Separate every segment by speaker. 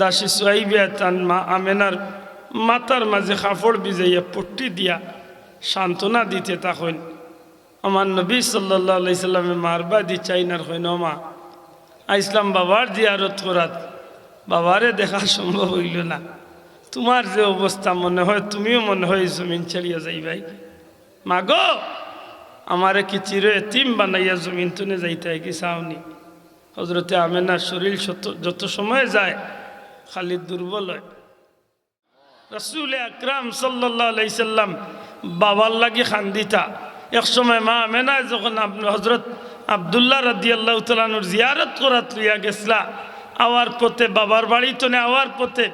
Speaker 1: দাসী সোয়াইবিয়া তান মা আমেনার মাতার মাঝে কাপড় বিজাইয়া পট্টি দিয়া সান্ত্বনা দিতে তখন আমার নবী সাল্লাহ সাল্লামে মারবা দি চাইনার হইন মা। আইসলাম বাবার জিয়ারত করাত। বাবারে দেখা সম্ভব হইল না। তোমার যে অবস্থা মনে হয়, তুমিও মনে হয় জমিন ছাড়িয়া যাইবাই। মাগো, আমারে কি চির এতিম বানাইয়া জমিন তুনে যাইতে কি চাওনি? হজরতে আমেনার শরীর যত সময় যায় খালি দুর্বল হয়। রসুল আকরাম সাল্লাম বাবার লাগি খান্দিতা। এক সময় মা আমেনা যখন হজরত আবদুল্লাহ রাদি আল্লাহ তালানুর জিয়ারত করাত লইয়া গেছলা, আওয়ার পথে বাবার বাড়ি তো আওয়ার পথে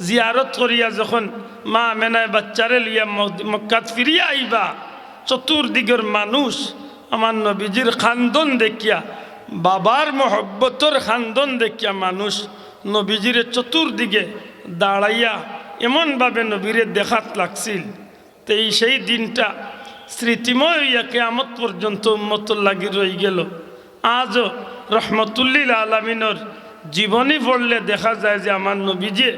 Speaker 1: জিয়ারত করিয়া যখন মা আমেনায় বাচ্চারে লইয়া মক- মক্কাত ফিরিয়া আইবা, চতুর্দিকের মানুষ আমার নবীজির খান্দন দেখিয়া, বাবার মহব্বতর খান্দন দেখিয়া মানুষ নবীজিরে চতুর্দিকে দাঁড়াইয়া এমনভাবে নবীরে দেখাত লাগছিল। তো এই সেই দিনটা স্মৃতিময় হইয়া কেয়ামত পর্যন্ত উন্মত লাগি রয়ে গেল। আজও রহমতুল্লিল আলমিনর জীবনী পড়লে দেখা যায় যে আমার নবীজে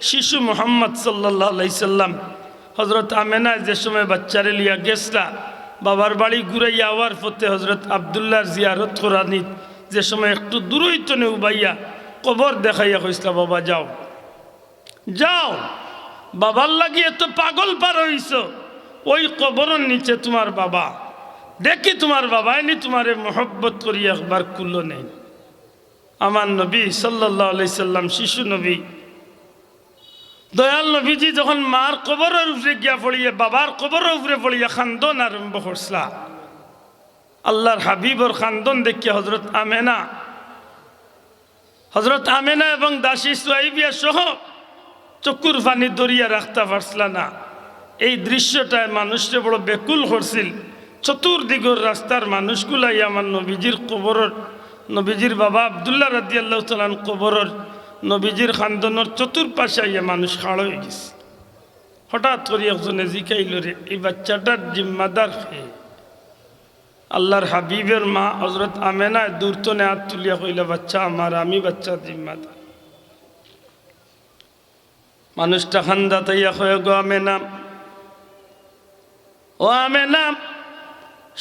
Speaker 1: শিশু মোহাম্মদ সাল্লাহ সাল্লাম হজরত আমেনায় যে সময় বাচ্চারে লিয়া গেছলা বাবার বাড়ি ঘুরাইয়া আওয়ার পথে হজরত আবদুল্লাহর জিয়ারত করানি যে সময় একটু দূরই তো উবাইয়া কবর দেখাইয়া কইসলা বাবা, যাও। যাও। বাবার লাগি এত পাগল পার হইছ। ওই কবরের নিচে তোমার বাবা। দেখি তোমার বাবা, এনি তোমারে মোহব্বত করি একবার কুলো নেই। আমার নবী আলাই সাল্লাম, শিশু নবী। দয়াল নবীজি যখন মার কবরের উপরে গিয়া পড়িয়ে, বাবার কবরের উপরে পড়িয়া খান্দন আরম্ভ করছলা। আল্লাহর হাবিবর খান্দন দেখিয়া হজরত আমেনা হজরত আমেনা এবং দাসী সোয়াইবিয়া সহ চকুর পানি দরিয়া রাখতে পারছিল না। এই দৃশ্যটায় মানুষটা বড় বেকুল করছিল। চতুর্দিগর রাস্তার মানুষগুলাই আমার নবীজির কবরের, নবীজির বাবা আবদুল্লাহ রাদি আল্লাহ তালান কবরের, নবীজির খান্দনের চতুর্পাশে আইয়া মানুষ খাড় হয়ে গেছে। হঠাৎ করে একজনে জিকাইল রে, এই বাচ্চাটার জিম্মাদার খেয়ে আল্লাহর হাবিবের মা হজরত আমেনায় দূরতনে হাত তুলিয়া কইলা, বাচ্চা, আমার আমি বাচ্চা জিম্মাদার। মানুষটা খান্দা তাইয়া কয়ে, গো আমেনা, ও আমেনা,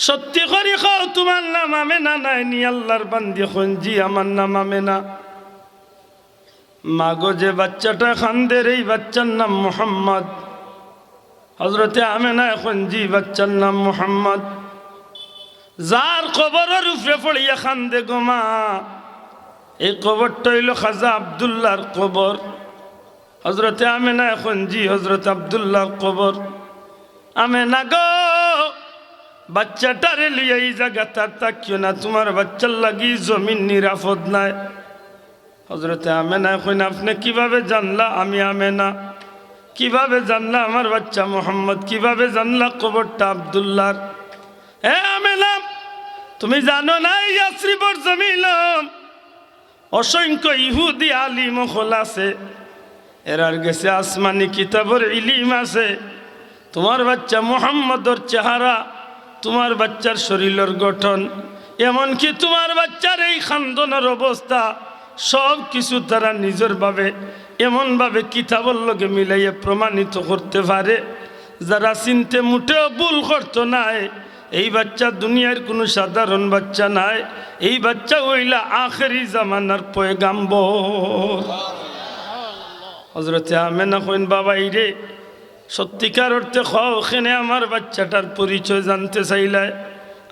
Speaker 1: সত্যি করি খাও তোমার নাম আমেনা নাই নি আল্লাহর বান্দি এখন জি, আমার নাম আমেনা। মাগো যে বাচ্চাটা খান্দের, এই বাচ্চার নাম মোহাম্মদ। হজরতে আমেনা এখন, জি, বাচ্চার নাম মোহাম্মদ। যার কবরের উপরে পড়িয়া খান্দে গো মা। এই কবরটা হইল খাজা আবদুল্লাহর কবর। হজরতে আমেনা এখন জি হজরত আবদুল্লাহর কবর। আমেনা গো, বাচ্চাটারে লিয়ে এই জায়গা তার তাকিও না, তোমার বাচ্চার লাগি জমিন নিরাপদ নাই। হজরতে আমেনা এখন, আপনি কীভাবে জানলা? আমি আমেনা। কীভাবে জানলা? আমার বাচ্চা মোহাম্মদ, কীভাবে জানলা কবরটা আবদুল্লাহর? হে আমেনা তুমি জানো না ইয়াশ্রীবর জমিল অসংখ্য ইহুদি আলিম হল আছে। এরার গেছে আসমানি কিতাবর ইলিম আছে। তোমার বাচ্চা মোহাম্মদর চেহারা, তোমার বাচ্চার শরীরের গঠন, এমনকি তোমার বাচ্চার এই খান্দনের অবস্থা, সব কিছু তারা নিজের ভাবে, এমনভাবে কিতাবর লগে মিলাইয়ে প্রমাণিত করতে পারে। যারা চিনতে মুটেও ভুল করতো নাই এই বাচ্চা দুনিয়ার কোনো সাধারণ বাচ্চা নাই। এই বাচ্চা ওইলা আখেরি জামানার পয়গাম্বর। হজরতে আমেনা কইন বাবা রে, সত্যিকার অর্থে ওখানে আমার বাচ্চাটার পরিচয় জানতে চাইলায়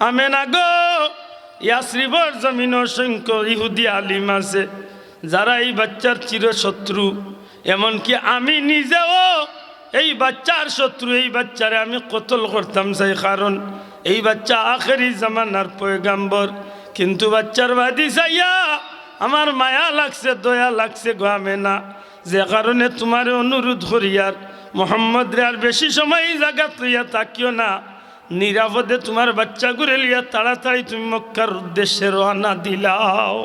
Speaker 1: আমেনা গো ইয়াশ্রীবর জমিন অসংখ্য ইহুদি আলিম আছে, যারা এই বাচ্চার চিরশত্রু। এমনকি আমি নিজেও এই বাচ্চার শত্রু, এই বাচ্চারে আমি কতল করতাম চাই কারণ। এই বাচ্চা আখেরি জামানার পয়গাম্বর। কিন্তু বাচ্চার বাদি চাইয়া আমার মায়া লাগছে, দয়া লাগছে গো আমেনা। যে কারণে তোমার অনুরোধ করিয়ার মোহাম্মদ রে আর বেশি সময় জায়গা তুইয়া তাকিও না। নিরাপদে তোমার বাচ্চা ঘুরে লিয়া তাড়াতাড়ি তুমি মক্কার উদ্দেশ্যে রওনা দিলাও।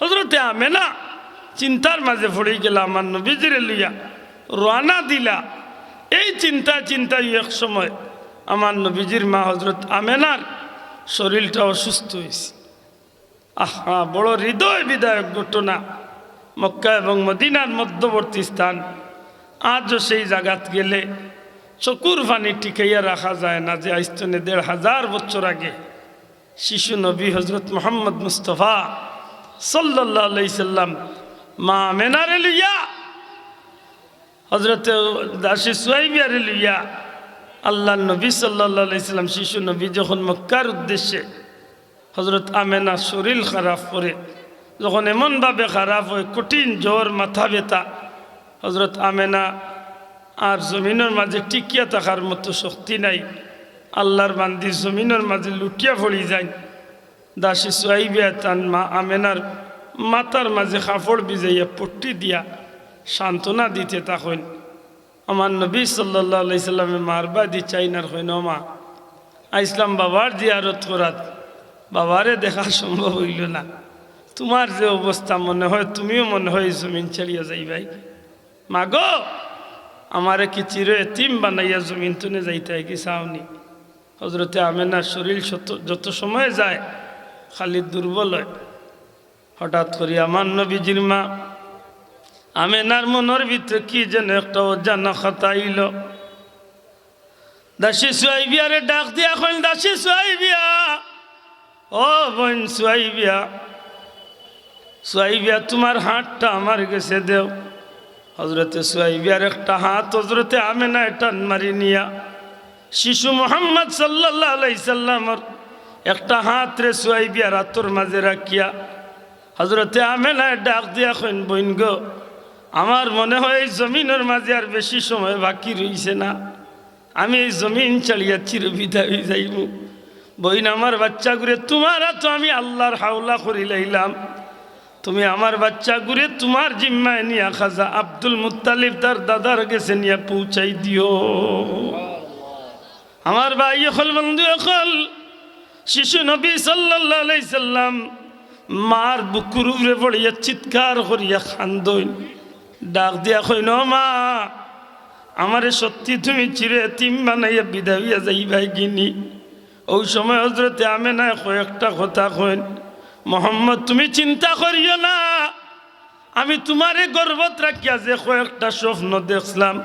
Speaker 1: হজরতে আমে না চিন্তার মাঝে পড়ে গেল, আমার নবীজিরে লিয়া রওনা দিলা। এই চিন্তা চিন্তায় এক সময় আমার নবীজির মা হজরত আমেনার শরীরটা অসুস্থ হয়েছে আহা, বড় হৃদয় বিদায়ক ঘটনা। মক্কা এবং মদিনার মধ্যবর্তী স্থান। আজও সেই জায়গাত গেলে চকুর পানি টিকাইয়া রাখা যায় না যে আইস্তনে দেড় হাজার বছর আগে শিশু নবী হজরত মোহাম্মদ মুস্তফা সাল্লাহ সাল্লাম মা মেনারে লইয়া হজরত দাসী সুয়াইবিয়ারে লইয়া আল্লাহ নবী সাল্লাহ সাল্লাম, শিশু নবী যখন মক্কার উদ্দেশ্যে হজরত আমেনা শরীর খারাপ করে, যখন এমনভাবে খারাপ হয়, কঠিন জ্বর, মাথা ব্যথা হজরত আমেনা আর জমিনের মাঝে টিকিয়া থাকার মতো শক্তি নাই। আল্লাহর বান্দি জমিনের মাঝে লুটিয়া পড়ি যায়। দাসী সোয়াইবিয়া তান মা আমেনার মাথার মাঝে কাপড় ভিজাইয়া পট্টি দিয়া সান্ত্বনা দিতে তখন আমার নবী সাল্লাহ সাল্লামে মারবা দি চাইনার হইন মা। আইসলাম বাবার জিয়ারত করাত। বাবারে দেখা সম্ভব হইল না। তোমার যে অবস্থা মনে হয়, তুমিও মনে হয় জমিন ছাড়িয়া যাইবাই। মাগো, আমারে কি চির এতিম বানাইয়া জমিন তুনে যাইতে কি চাওনি? হজরতে আমেনার শরীর যত সময় যায়, খালি দুর্বল হয়। হঠাৎ করি আমার নবীজির মা আমেনার মনের ভিতরে কি যেন একটা অজানা খাতাইল দাসী সুয়াইবিয়ারে ডাক দিয়া কইল, দাসী সুয়াইবিয়া ও বোন সুয়াইবিয়া সুয়াইবিয়া তোমার হাতটা আমার গেছে দেও। হজরতে সুয়াইবিয়ার একটা হাত হজরতে আমেনা টান মারি নিয়া, শিশু মোহাম্মদ সাল্লাহ আলাইসাল্লামর একটা হাত রে সুয়াইবিয়ার হাতর মাঝে রাখিয়া হজরতে আমেনায় ডাক দিয়া কইন বইন গো আমার মনে হয় এই জমিনের মাঝে আর বেশি সময় বাকি রইছে না। আমি এই জমিন চালিয়া চির বিদায় হয়ে যাইব। বইন, আমার বাচ্চা ঘুরে তোমার তো আমি আল্লাহর হাওলা করি লাইলাম। তুমি আমার বাচ্চা ঘুরে তোমার জিম্মায় নিয়ে খাজা আব্দুল মুতালিব তার দাদার গেছে নিয়ে পৌঁছাই দিও। আমার ভাই এখন বন্ধু এখন শিশু নবী সাল্লাহ সাল্লাম মার বুকুর উপরে পড়িয়া চিৎকার করিয়া খান্দইন ডাক দিয়া কইন মা, আমারে সত্যি তুমি চিরে তিম বানাইয়া বিদায় হইয়া যাইবাই গিনি। ওই সময় হজরতে আমে না কয়েকটা কথা কইন মোহাম্মদ, তুমি চিন্তা করিও না। আমি তোমারে গর্বত রাখিয়া যে কয়েকটা স্বপ্ন দেখলাম।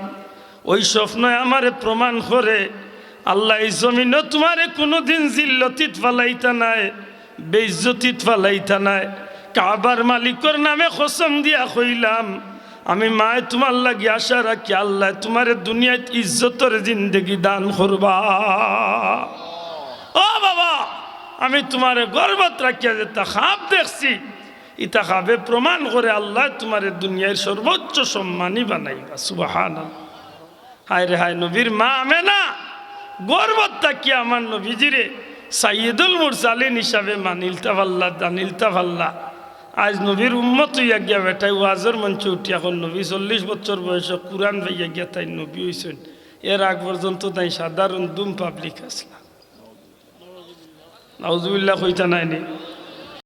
Speaker 1: ওই স্বপ্ন আমারে প্রমাণ করে, আল্লাহ এই জমিনও তোমারে কোনোদিন জিল্লতিত ফালাইতা নাই, বেইজ্জতিত ফালাইতা নাই। কাবার মালিকর নামে কসম দিয়া কইলাম আমি মায় তোমার লাগি আশা রাখি, আল্লাহ তোমারে দুনিয়াত ইজ্জতর জিন্দগি দান করবা। ও বাবা, আমি তোমার গর্বত রাখিয়া যে তা খাপ দেখছি, ইতা খাবে প্রমাণ করে আল্লাহ তোমার দুনিয়ার সর্বোচ্চ সম্মানই বানাইবা সুবাহান হায় রে হায় নবীর মা আমে না গর্বত তাকিয়ে আমার নবীজিরে সাইয়দুল মুরসালিন হিসাবে মানিলতা পাল্লা দানিলতা পাল্লা আজ নবীর উম্মত হইয়া গিয়া বেটাই, ওয়াজের মঞ্চে উঠি এখন নবী, চল্লিশ বছর বয়সে কোরআন ভাইয়া গিয়া তাই নবী হয়েছেন এর আগ পর্যন্ত তাই সাধারণ দুম পাবলিক আসলাম। নাউজুবিল্লাহ কইতা নাই